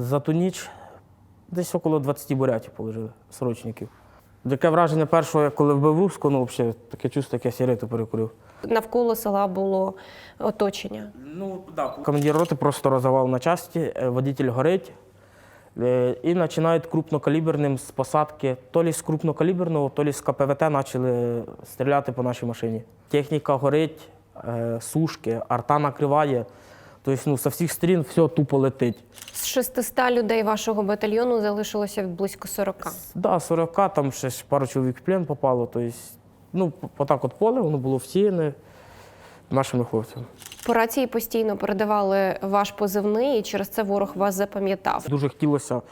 За ту ніч десь около 20 бурятів положили срочників. Яке враження першого, коли вбив Руську, ну взагалі таке чувство, як я сигарету перекурив. Навколо села було оточення. Ну, да. Командир роти просто розривав на часті, е, водитель горить. е, І починають крупнокаліберним з посадки, то лі з крупнокаліберного, то лі з КПВТ почали стріляти по нашій машині. Техніка горить, е, сушки, арта накриває. Тобто ну, з всіх сторін все тупо летить. З 600 людей вашого батальйону залишилося близько 40. Да, 40, там ще ж пару чоловік в плен попало. Тобто, ну, отак от поле, воно було всіяне нашими хлопцями. По рації постійно передавали ваш позивний, і через це ворог вас запам'ятав. Дуже хотілося,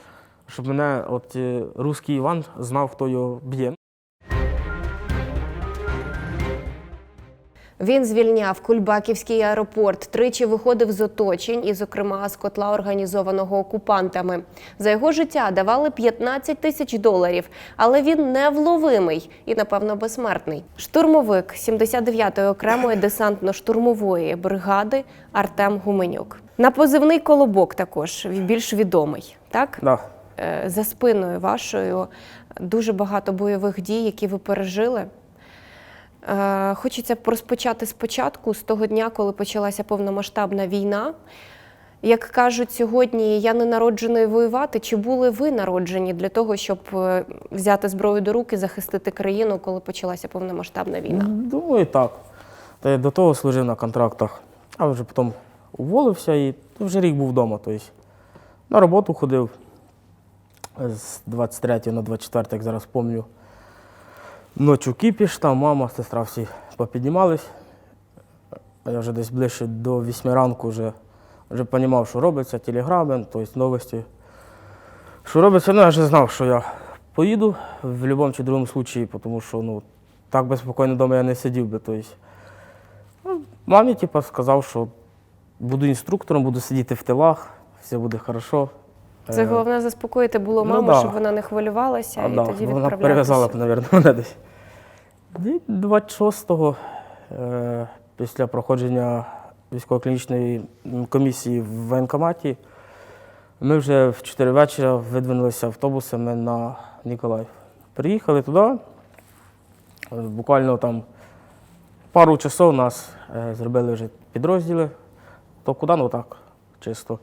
щоб мене от е, русський Іван знав, хто його б'є. Він звільняв Кульбаківський аеропорт, тричі виходив з оточень, і, зокрема, з котла організованого окупантами. За його життя давали 15 тисяч доларів, але він невловимий і, напевно, безсмертний. Штурмовик 79-ї окремої десантно-штурмової бригади Артем Гуменюк. На позивний колобок також більш відомий. Так Да. Е, за спиною вашою дуже багато бойових дій, які ви пережили. Е, Хочеться розпочати спочатку, з того дня, коли почалася повномасштабна війна. Як кажуть сьогодні, я не народжений воювати. Чи були ви народжені для того, щоб е, взяти зброю до рук і захистити країну, коли почалася повномасштабна війна? Думаю, так. Та я до того служив на контрактах, а вже потім уволився і вже рік був вдома. Тобто, на роботу ходив з 23 на 24, як зараз пам'ятаю. Ночі кіпіш, там мама, сестра всі попіднімались. Я вже десь ближче до 8 ранку вже, вже розумів, що робиться, телеграми, тобто новості. Що робиться, ну я вже знав, що я поїду в будь-якому чи другому випадку, тому що ну, так би спокійно вдома я не сидів би. Тобто. Ну, мамі типу, сказав, що буду інструктором, буду сидіти в тилах, все буде добре. Це головне заспокоїти було ну маму, да. щоб вона не хвилювалася А, і да, тоді вона відправлятися. перев'язала б, мабуть, мене десь. І 26-го, е, після проходження військово-клінічної комісії в воєнкоматі, ми вже в 4 вечора видвинулися автобусами на Ніколаїв. Приїхали туди. е, Буквально там пару часов нас е, зробили вже підрозділи. То куди, ну так, чисто.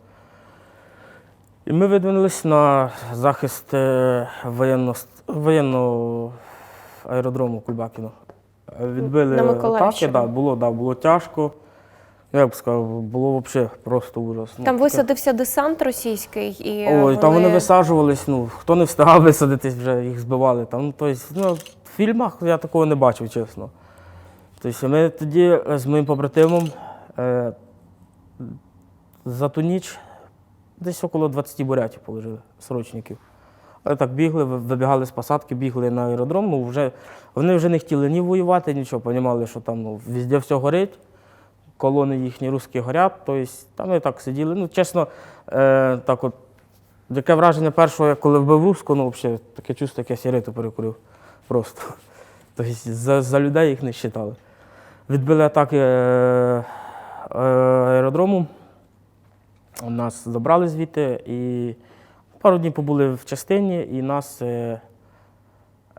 І ми видвинулись на захист е, воєнно, воєнного аеродрому Кульбакіно. Е, Відбили атаки, да, було, да, було тяжко. Я б сказав, було взагалі просто ужас. Ну, Там висадився десант російський, і Ой, там вони висаджувались, ну, хто не встигав висадитись, вже їх збивали. Там, тобто, ну, в фільмах я такого не бачив, чесно. Тобто ми тоді з моїм побратимом е, за ту ніч десь около 20 бурятів положили, срочників. Але так бігли, вибігали з посадки, бігли на аеродром. Ну, вже, вони вже не хотіли ні воювати, нічого, розуміли, що там ну, везде все горить колони їхні русські горять. Тобто там ми так сиділи. Ну, чесно, е, так от, яке враження першого, коли вбив русську, ну, взагалі, таке чувство, як я сигарету перекурив. Просто. Тобто за, за людей їх не вважали. Відбили атаки е, е, аеродрому. Нас забрали звідти і пару днів побули в частині, і нас е,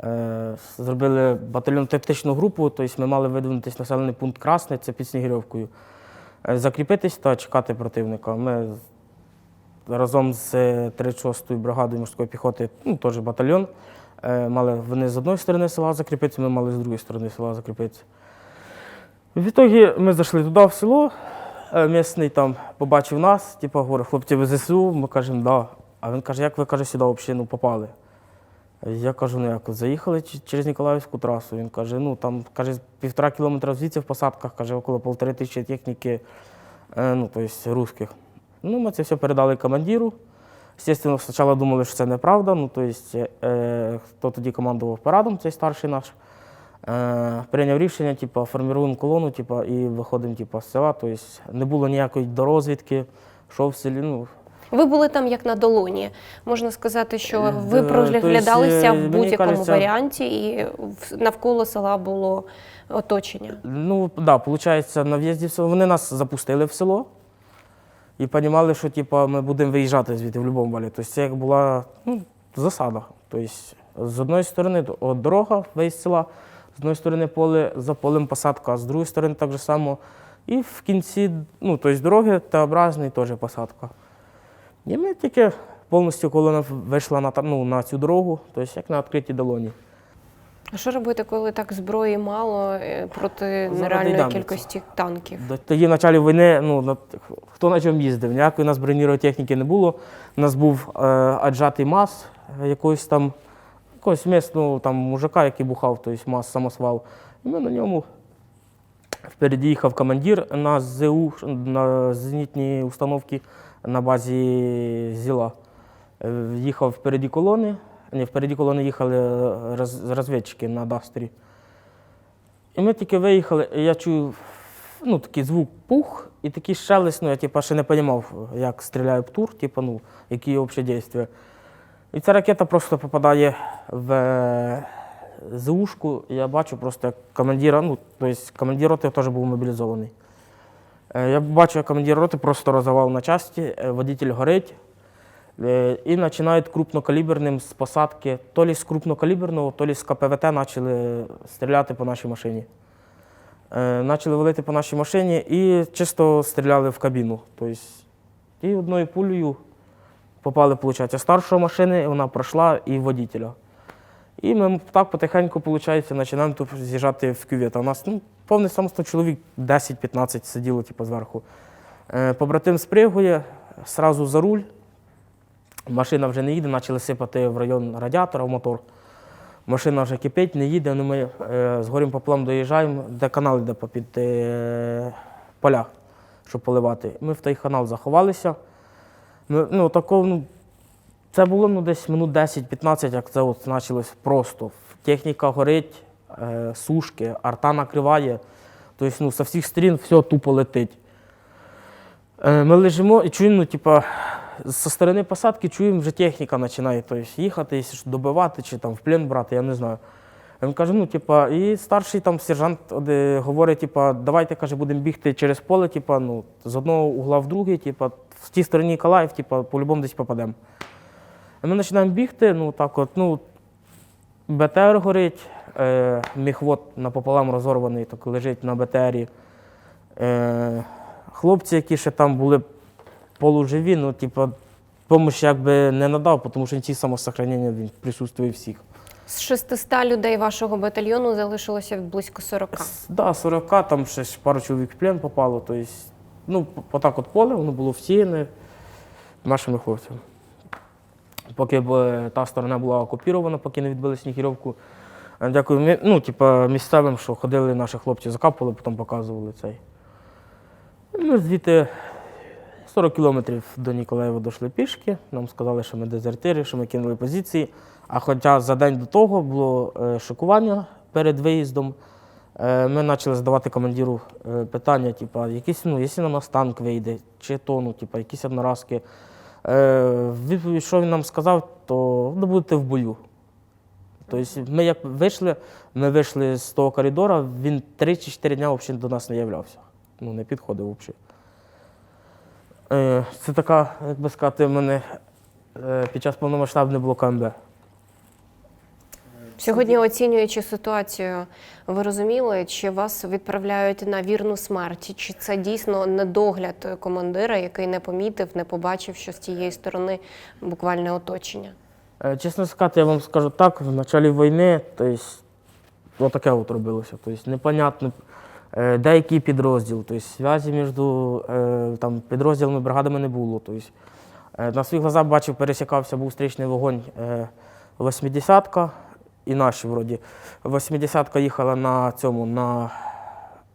е, зробили батальйон тактичну групу, тобто ми мали видвинутися населений пункт Красний, це під Снігирьовкою, е, закріпитись та чекати противника. Ми разом з 36-ю бригадою морської піхоти, ну, теж батальйон, е, мали вони з одної сторони села закріпитися, ми мали з другої сторони села закріпитися. В ітогі ми зайшли туди в село, е, місний там побачив нас, типу, говорить, хлопці, ви ЗСУ, ми кажемо, да. А він каже, як ви каже, сюди взагалі ну, попали? Я кажу, ну як, заїхали через Ніколаївську трасу. Він каже, ну там каже, півтора кілометра звідси в посадках, каже, около полтори тисячі техніки, е, ну, тобто русських. Ну, ми це все передали командиру. Звісно, спочатку думали, що це неправда. Ну, тобто, е, хто тоді командував парадом, цей старший наш, е, прийняв рішення, типу, формуємо колону, типу, і виходимо типу, з села. Тобто не було ніякої дорозвідки, що в селі. Ну, Ви були там як на долоні. Можна сказати, що ви Е, проглядалися тобто, в будь-якому варіанті, і навколо села було оточення. Ну, так, да, виходить, на в'їзді в село. Вони нас запустили в село. і розуміли, що типу, ми будемо виїжджати звідти в будь-якому валі. Тобто це як була ну, засада. Тобто, з одної сторони от дорога, виїзд села, з одної сторони поле, за полем посадка, а з другої сторони так же само. І в кінці ну, тобто дороги Т-образний теж посадка. І ми тільки повністю колона вийшла на, ну, на цю дорогу, тобто як на відкритій долоні. А що робити, коли так зброї мало е, проти Зараз нереальної кількості танків? Тоді в початку війни, ну, хто на чому їздив, ніякої у нас бронірованої техніки не було. У нас був е, аджатий МАЗ, е, якогось там, якогось місного там, мужика, який бухав, тобто МАЗ самосвал. І ми на ньому впереді їхав командир на ЗУ, на зенітні установки на базі ЗІЛа. Е, Їхав впереді колони. Ні, впереді колони їхали е, роз, розвідчики на Дастері. І ми тільки виїхали, і я чую ну, такий звук пух і такий шелест, ну, я типу, ще не розумів, як стріляє птур, типу, ну, які взагалі дійства. І ця ракета просто попадає в е, ЗУшку, я бачу просто як командира, ну, тобто командир роти теж був мобілізований. Е, Я бачу, як командир роти просто розривав на часті, е, водитель горить. І починають крупнокаліберним з посадки, то лі з крупнокаліберного, то лі з КПВТ почали стріляти по нашій машині. Почали валити по нашій машині і чисто стріляли в кабіну. Тобто, і одною пулею попали, виходить, старшої машини, вона пройшла і водителя. І ми так потихеньку, виходить, починаємо тут з'їжджати в кювет. У нас ну, повний самосто чоловік 10-15 сиділо типу, зверху. Е, Побратим спригує, сразу за руль. Машина вже не їде, почали сипати в район радіатора в мотор. Машина вже кипить, не їде. Ну, ми е, з горем пополам доїжджаємо, де канал йде попід е, поля, щоб поливати. Ми в той канал заховалися. Ми, ну, тако, ну, це було ну, десь минут 10-15, як це от почалось просто. Техніка горить, е, сушки, арта накриває. Тобто ну, з всіх сторін все тупо летить. Е, Ми лежимо і чуємо, ну, типа, зі сторони посадки чуємо, вже техніка починає тобто, їхати, якщо добивати чи там в плен брати, я не знаю. Він каже, ну, типа, і старший там сержант говорить, типа, давайте каже, будемо бігти через поле, типа, ну, з одного угла в другий, типа, в тій стороні Ніколаїв, типа, по-любому десь попадемо. Ми починаємо бігти, ну так от, ну, БТР горить, е, міхвод напополам розорваний, так лежить на БТРі. Е, хлопці, які ще там були полуживі, ну, типу, помощі якби не надав, тому що ці самосохранення він присутствує всіх. З 600 людей вашого батальйону залишилося близько 40. С- Да, 40, там ще пару чоловік в плен попало. Тобто, ну, отак от поле, воно було всіяне нашими хлопцями. Поки б е, та сторона була окупірована, поки не відбили снігіровку. Е, Дякую ну, типа, місцевим, що ходили наші хлопці, закапували, потім показували цей. Ми звідти 40 кілометрів до Ніколаєва дійшли пішки. Нам сказали, що ми дезертири, що ми кинули позиції. А хоча за день до того було е, шокування перед виїздом, е, ми почали задавати командиру е, питання, типу, якісь, ну, якщо на нас танк вийде, чи то, ну, типу, якісь одноразки. Відповідь, що він нам сказав, то ви будете в бою. Тобто ми як вийшли, ми вийшли з того коридора, він 3 чи 4 дні взагалі до нас не являвся. Ну, не підходив взагалі. Це така, як би сказати, в мене під час повномасштабного було КМБ. Сьогодні, оцінюючи ситуацію, ви розуміли, чи вас відправляють на вірну смерть, чи це дійсно недогляд командира, який не помітив, не побачив, що з тієї сторони буквальне оточення? Е, Чесно сказати, я вам скажу так, в початку війни, тобто, отаке от робилося. Тобто, непонятно, е, де який підрозділ, тобто, зв'язі між е, там, підрозділами, бригадами не було. Тобто, на своїх глазах бачив, пересікався, був стрічний вогонь 80-ка і наші вроді. 80-ка їхала на цьому, на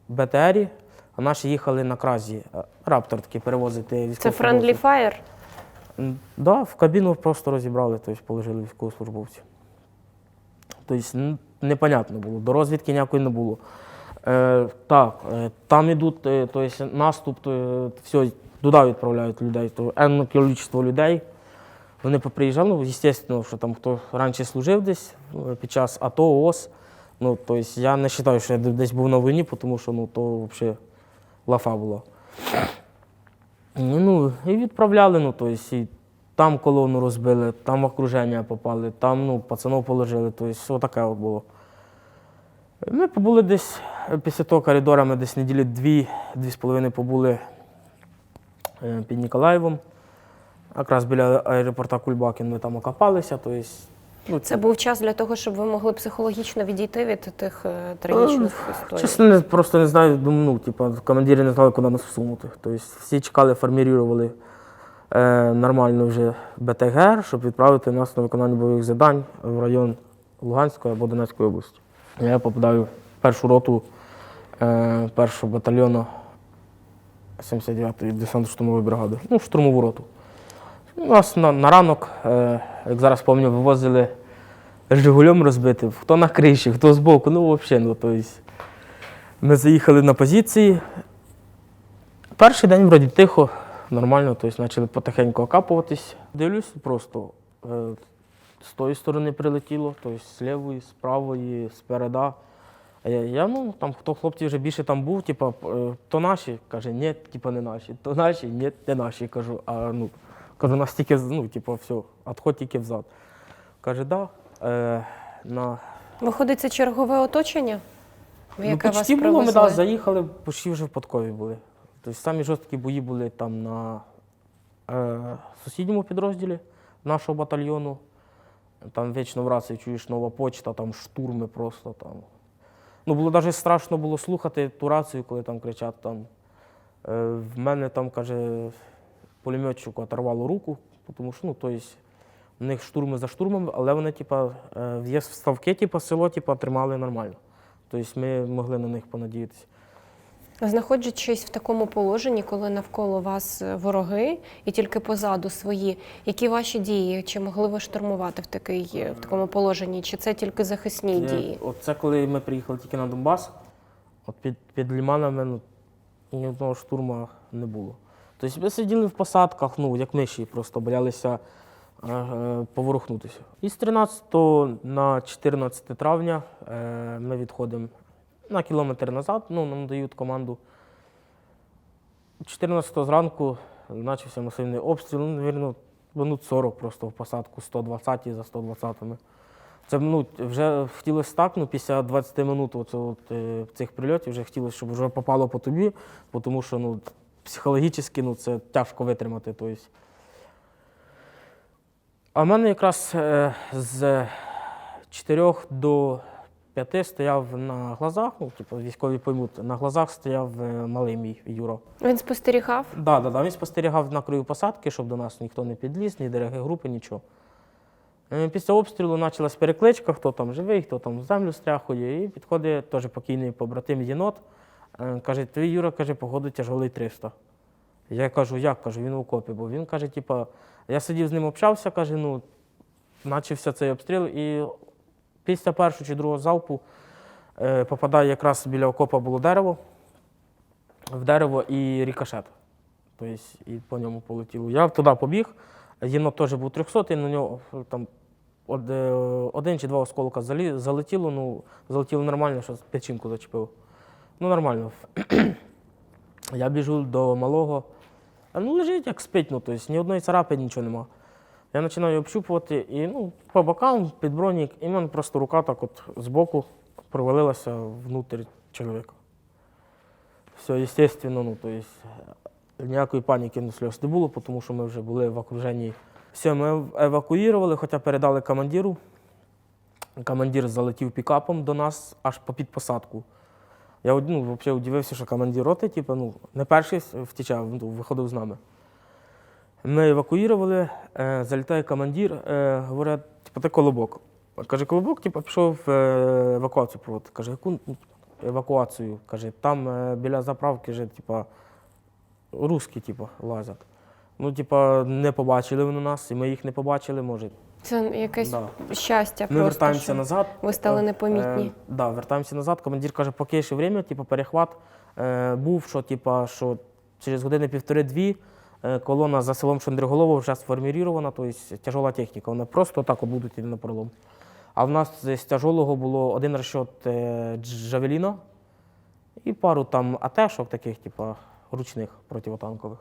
БТРі, а наші їхали на кразі. Е, Раптор такий перевозити Це військовослужбовців. Friendly Fire? Так, да, в кабіну просто розібрали, тобто положили військовослужбовці. Тобто непонятно було, до розвідки ніякої не було. Е, так, е, там ідуть, е, тобто наступ, то, е, все, туди відправляють людей, то енне кількість людей. Вони поприїжджали, ну, звісно, що там хто раніше служив десь е, під час АТО, ООС. Ну, тобто я не вважаю, що я десь був на війні, тому що ну, то взагалі лафа була. Ну, і відправляли, ну, тобто, і там колону розбили, там в окруження попали, там ну, пацанов положили, тобто, отаке от було. Ми побули десь після того коридора, ми десь неділі дві, дві з половиною побули е, під Ніколаєвом. Якраз біля аеропорта Кульбакін ми там окопалися. Тобто, ну, Це був час для того, щоб ви могли психологічно відійти від тих е, трагічних історій. Чесно, не, просто не знаю, думаю, ну, типа, командири не знали, куди нас всунути. Тобто всі чекали, формірували е, нормально вже БТГР, щоб відправити нас на виконання бойових завдань в район Луганської або Донецької області. Я попадаю в першу роту е, першого батальйону 79-ї десантно-штурмової бригади, ну, в штурмову роту. У нас на, на ранок, е, як зараз пам'ятаю, вивозили Жигулем розбитим, хто на криші, хто збоку, ну взагалі, ну, тобто, ми заїхали на позиції. Перший день вроді тихо, нормально, тобто почали потихеньку окапуватись. Дивлюсь, просто е, з тої сторони прилетіло, тобто з лівої, з правої, спереда. Я ну, там хто хлопці вже більше там був, типа, е, то наші, каже, ні, типа не наші, то наші, ні, не наші. Кажу, а ну, кажу, нас тільки, ну, типа, все, відходь тільки взад. Каже, да. Е, на Виходить, це чергове оточення, в ну, яке вас було, ми да, заїхали, почти вже в Подкові були. Тобто самі жорсткі бої були там на е, сусідньому підрозділі нашого батальйону. Там вічно в рації чуєш нова почта, там штурми просто там. Ну, було навіть страшно було слухати ту рацію, коли там кричать там. Е, в мене там, каже, пулеметчику оторвало руку, тому що ну, то есть, у них штурми за штурмом, але вони, типа, е, в ставки, типа, село, типа, тримали нормально. Тобто ми могли на них понадіятися. Знаходячись в такому положенні, коли навколо вас вороги і тільки позаду свої, які ваші дії? Чи могли ви штурмувати в, такий, е, в такому положенні? Чи це тільки захисні Е, дії? От це коли ми приїхали тільки на Донбас, от під, під Ліманами ну, ні одного штурму не було. Тобто ми сиділи в посадках, ну, як миші, просто боялися е, е, поворухнутися. І з 13 на 14 травня е, ми відходимо на кілометр назад, ну, нам дають команду. 14 зранку почався масивний обстріл, ну, минут 40 просто в посадку, 120 за 120 ми. Це ну, вже хотілося так, ну, після 20 минут оце, от, е, цих прильотів вже хотілося, щоб вже попало по тобі, тому що ну, психологічно ну, це тяжко витримати. Тобто. А в мене якраз е, з 4 до 5 стояв на глазах, ну, типу, військові поймуть, на глазах стояв е, малий мій Юра. Він спостерігав? Да, да, да. Він спостерігав на краю посадки, щоб до нас ніхто не підліз, ні дороги групи, нічого. Е, Після обстрілу почалась перекличка, хто там живий, хто там в землю стряхує. І підходить теж покійний побратим єнот. Е, Каже, твій Юра каже, погоду тяжелий 300. Я кажу, як? Кажу, він в окопі, бо він каже, типа, я сидів з ним общався, каже, ну, почався цей обстріл, і після першого чи другого залпу е, попадає якраз біля окопа було дерево, в дерево і рікошет. Тобто, і по ньому полетіло. Я туди побіг. Єнот теж був 300, і на нього там е, один чи два осколка залетіло, ну, залетіло нормально, що печінку зачепило. Ну, нормально. Я біжу до малого. Ну лежить, як спить, ну, тобто, ні одної царапини, нічого нема. Я починаю общупувати і ну, по бокам, під бронік, і в мене просто рука так от збоку провалилася внутрь чоловіка. Все, естественно, ну, то есть, е, ніякої паніки ну, сльоз не було, тому що ми вже були в окруженні. Все, ми евакуювали, хоча передали командиру. Командир залетів пікапом до нас аж по під посадку. Я ну, взагалі удивився, що командир роти, типу, ну, не перший втічав, ну, виходив з нами. Ми евакуювали, е, залітає командир, е, говорять, типу, ти колобок. Каже, колобок, типу, пішов е, евакуацію проводити. Каже, яку ну, евакуацію? Каже, там е, біля заправки вже, типу, русські, типу, лазять. Ну, типу, не побачили вони нас, і ми їх не побачили, може. Це якесь Да. щастя Ми просто. вертаємося що назад. Ви стали Е, непомітні. Е, да, вертаємося назад. Командир каже, поки ще время, типу, перехват е, був, що, типу, що через години півтори-дві е, колона за селом Шандриголово вже сформірована, тобто тяжола техніка. Вони просто так будуть йти на пролом. А в нас з тяжолого було один розчот е, Джавеліна і пару там АТшок таких, типу, ручних противотанкових.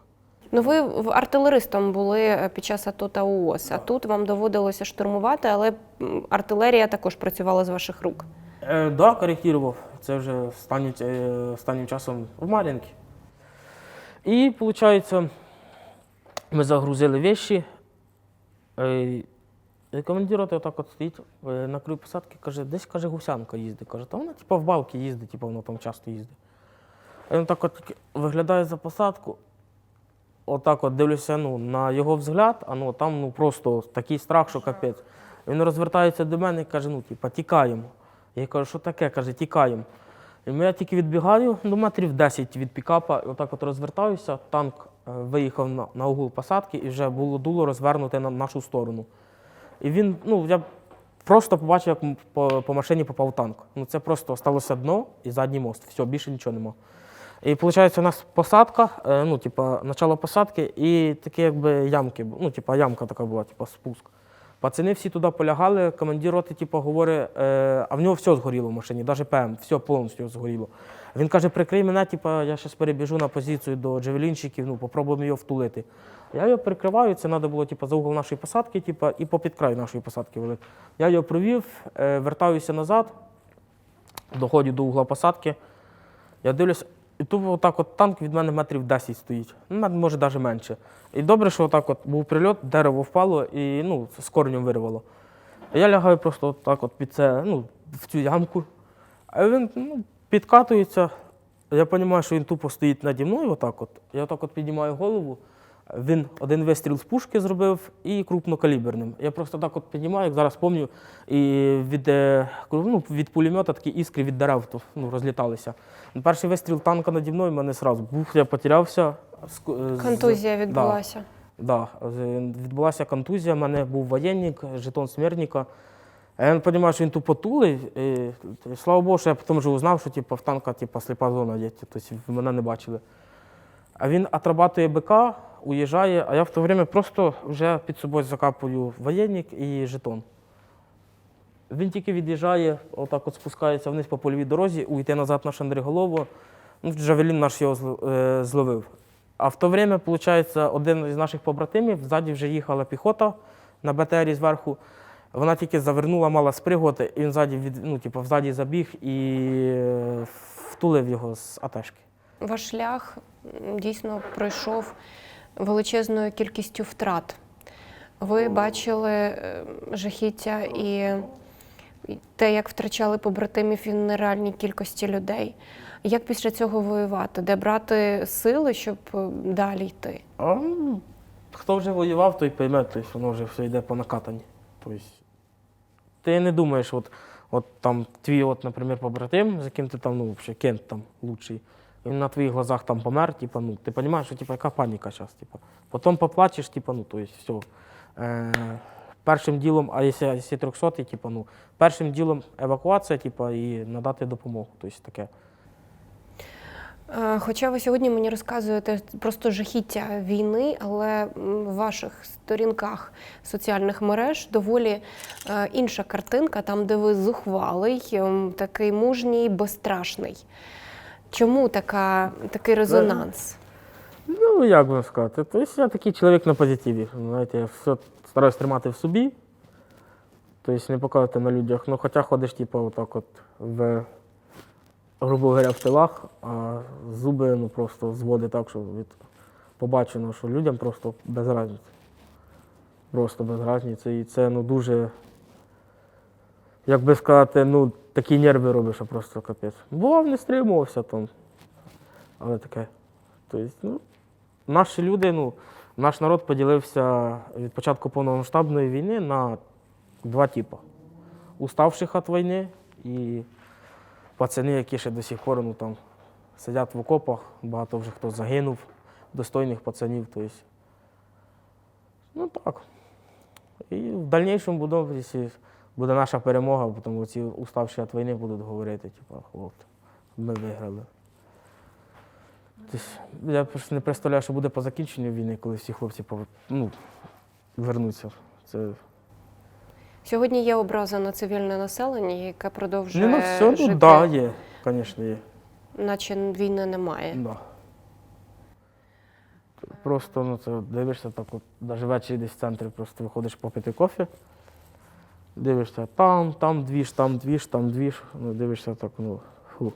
Ну, ви в- артилеристом були е, під час АТО та ООС, а тут вам доводилося штурмувати, але артилерія також працювала з ваших рук. Е, да, коректував. Це вже останнім, е, останнім часом в Мар'їнці. І, виходить, ми загрузили вещі. Е, командир от отак от стоїть е, на краю посадки, каже, десь каже, гусянка їздить. Каже, та вона типу, в балки їздить, типу, вона там часто їздить. Він так от виглядає за посадку. Отак от дивлюся ну, на його взгляд, а ну там ну, просто такий страх, що капець. Він розвертається до мене і каже, ну, типа, тікаємо. Я кажу, що таке? Каже, тікаємо. І я тільки відбігаю до метрів 10 від пікапа, і отак от розвертаюся, танк е, виїхав на, на угол посадки і вже було дуло розвернуте на нашу сторону. І він, ну, я просто побачив, як по, по машині попав танк. Ну, це просто сталося дно і задній мост. Все, більше нічого нема. І виходить, у нас посадка, е, ну, типа, начало посадки, і такі якби ямки, ну, типа, ямка така була, типа спуск. Пацани всі туди полягали, командир роти, типу, говорить, е, а в нього все згоріло в машині, навіть ПМ, все повністю згоріло. Він каже, прикрий мене, типу, я зараз перебіжу на позицію до джевелінчиків, ну, попробуємо його втулити. Я його прикриваю, це треба було типу, за угол нашої посадки, типу, і по підкрай нашої посадки велик. Я його провів, е, вертаюся назад, доходжу до угла посадки. Я дивлюся, і тут отак от танк від мене метрів 10 стоїть. Ну, може навіть менше. І добре, що отак от був прильот, дерево впало і ну, з коренем вирвало. Я лягаю просто отак от під це, ну, в цю ямку. А він ну, підкатується. Я розумію, що він тупо стоїть наді мною, отак от. Я отак от піднімаю голову. Він один вистріл з пушки зробив і крупнокаліберним. Я просто так от піднімаю, як зараз пам'ятаю, і від, е, ну, від пулемета такі іскри від дерев то, ну, розліталися. Перший вистріл танка наді мною мене одразу бух, я потерявся. З- Контузія да. відбулася. Да, з- відбулася контузія, в мене був воєнник, жетон смертника. А я розумію, що він тупо тулив. І, слава Богу, що я потім вже узнав, що типу, в танка типу, сліпа зона є, тобто мене не бачили. А він отрабатує БК, уїжджає, а я в то время просто вже під собою закапую воєнник і жетон. Він тільки від'їжджає, отак от спускається вниз по польовій дорозі, уйти назад на Шандриголову. Ну, Джавелін наш його е, зловив. А в то время, виходить, один із наших побратимів, ззаді вже їхала піхота на БТРі зверху. Вона тільки завернула, мала сприготи, і він ззаді, ну, типу, взаді забіг і е, втулив його з атешки. Ваш шлях дійсно пройшов величезною кількістю втрат. Ви бачили е, жахіття і те, як втрачали побратимів і нереальній кількості людей. Як після цього воювати? Де брати сили, щоб е, далі йти? А, ну, хто вже воював, той пойме, тобто воно вже все йде по накатанні. Тобто, ти не думаєш, от, от там твій, от, наприклад, побратим, з яким ти там, ну, взагалі, кент там лучший, він на твоїх глазах там помер, типу, ну, ти розумієш, що типу, яка паніка зараз. Типу. Потім поплачеш, типу, ну, тобто, все. Е, першим ділом, а якщо, якщо 300, типу, ну, першим ділом евакуація, типу, і надати допомогу. Тобто, таке. Е, Хоча ви сьогодні мені розказуєте просто жахіття війни, але в ваших сторінках соціальних мереж доволі е, інша картинка, там, де ви зухвалий, ем, такий мужній, безстрашний. Чому така, такий резонанс? Ну, як вам сказати, тобто я такий чоловік на позитиві. Знаєте, я все стараюсь тримати в собі, тобто не показувати на людях. Ну, хоча ходиш, типу, отак от в, грубо говоря, в тилах, а зуби ну, просто зводить так, що від побачено, що людям просто без разниці. Просто без разниці. І це ну, дуже, як би сказати, ну, такі нерви робиш, що просто капець. Бував, не стримувався там. Але таке. Тобто, ну, наші люди, ну, наш народ поділився від початку повномасштабної війни на два типи: уставших від війни і пацани, які ще до сих пор ну, там, сидять в окопах, багато вже хто загинув, достойних пацанів. Тобто, ну так. І в дальнейшому буде, якщо буде наша перемога, потім ці уставші від війни будуть говорити, типу, хлопці, ми виграли. Тобто, я просто не представляю, що буде по закінченню війни, коли всі хлопці ну, вернуться. Це Сьогодні є образа на цивільне населення, яке продовжує на все, жити, ну да, є, звісно, є. наче війни немає. Да. Просто ну, це дивишся так, от, навіть ввечері десь в центрі просто виходиш попити кофе. Дивишся там, там двіж, там двіж, там двіж. Ну, дивишся так, ну, фу,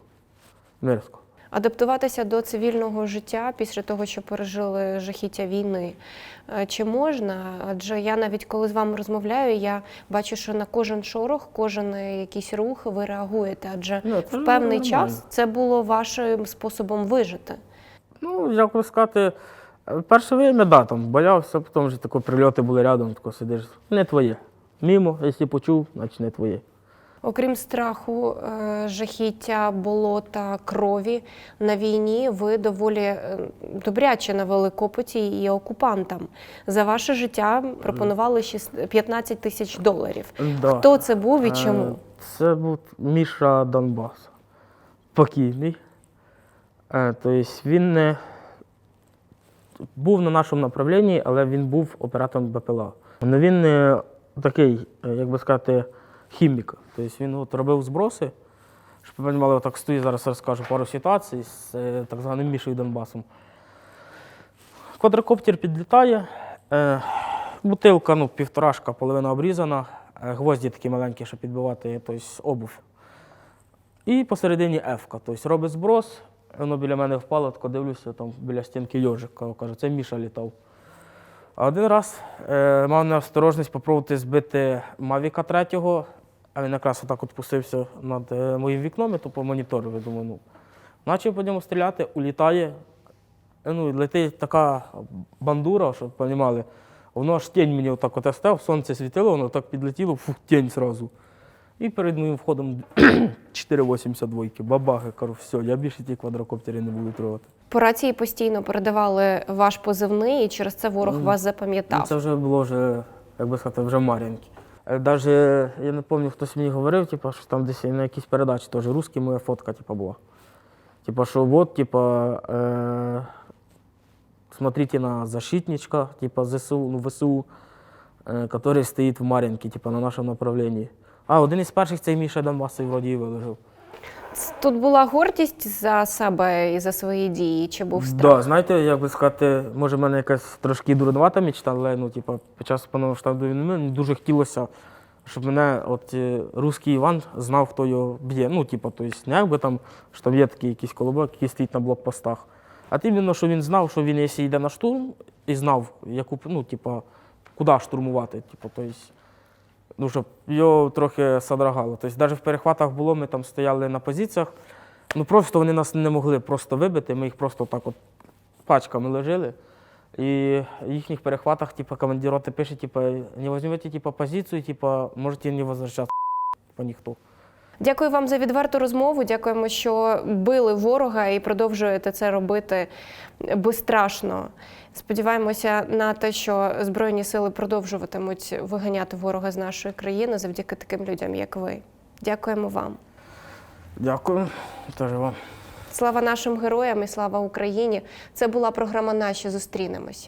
мерзко. Адаптуватися до цивільного життя після того, що пережили жахіття війни. Е, Чи можна? Адже я навіть коли з вами розмовляю, я бачу, що на кожен шорох, кожен е, якийсь рух ви реагуєте. Адже Ну, в певний нормально. час це було вашим способом вижити. Ну, як би сказати, е, перше время, да, там боявся, потім вже тако прильоти були рядом, тако сидиш. Не твоє. Мімо, якщо почув, значить не твоє. Окрім страху, е, жахіття, болота, крові на війні, ви доволі е, добряче навели копоті і окупантам. За ваше життя пропонували 15 тисяч доларів. Да. Хто це був і Е, чому? Це був Міша Донбас. Покійний. Тобто він не був на нашому направлінні, але він був оператором БПЛА. Ну він такий, е, як би сказати, хімік. Тобто він от робив зброси. Щоб ви розуміли, отак стою, зараз розкажу пару ситуацій з е, так званим Мішою Донбасом. Квадрокоптер підлітає, е, бутилка, ну, півторашка, половина обрізана, гвозді такі маленькі, щоб підбивати тобто, обув. І посередині Ефка. Тобто робить зброс, воно біля мене впало, тако дивлюся, там біля стінки йожик. Каже, це Міша літав. Один раз е, мав неосторожність спробувати збити Мавіка третього, а він якраз отак от пустився над е, моїм вікном, я то по монітору, я думаю, ну. Почав по ньому стріляти, улітає. Е, Ну, летить така бандура, щоб розуміли. Воно аж тінь мені отак от став, сонце світило, воно так підлетіло, фух, тінь зразу. І перед моїм входом 4,82, бабаги, кажу, все, я більше ті квадрокоптери не буду трогати. По рації постійно передавали ваш позивний, і через це ворог вас Ну, запам'ятав. це вже було вже, як би сказати, вже Мар'їнки. Навіть я не пам'ятаю, хтось мені говорив, типу, що там десь на якійсь передачі теж русські моя фотка типу, була. Типа, що от, типа, е, смотрите на защитничка, типа ЗСУ, ну, ВСУ, е, который стоїть в Мар'їнці, типа, на нашому направленні. А, один із перших цей Міша Донбасов вроді і виложив. Тут була гордість за себе і за свої дії, чи був страх? Да, знаєте, як би сказати, може, в мене якась трошки дурнувата мечта, але ну, типу, під час повномасштабної війни мені дуже хотілося, щоб мене от е, русський Іван знав, хто його б'є. Ну, типу, то есть, не якби там, що там є такий якийсь колобок, який стоїть на блокпостах. А іменно, що він знав, що він, якщо йде на штурм, і знав, яку, ну, типу, куди штурмувати. Типу, то есть, ну, щоб його трохи содрогало. Тобто, навіть в перехватах було, ми там стояли на позиціях, ну просто вони нас не могли просто вибити, ми їх просто так от пачками лежали. І в їхніх перехватах, типу, командир роти пише, типу, не візьмете типу, позицію, типу, можете не возвращатися, по ніхто. Дякую вам за відверту розмову. Дякуємо, що били ворога і продовжуєте це робити безстрашно. Сподіваємося на те, що Збройні сили продовжуватимуть виганяти ворога з нашої країни завдяки таким людям, як ви. Дякуємо вам. Дякую. Теж вам. Слава нашим героям і слава Україні! Це була програма Наші зустрінемось.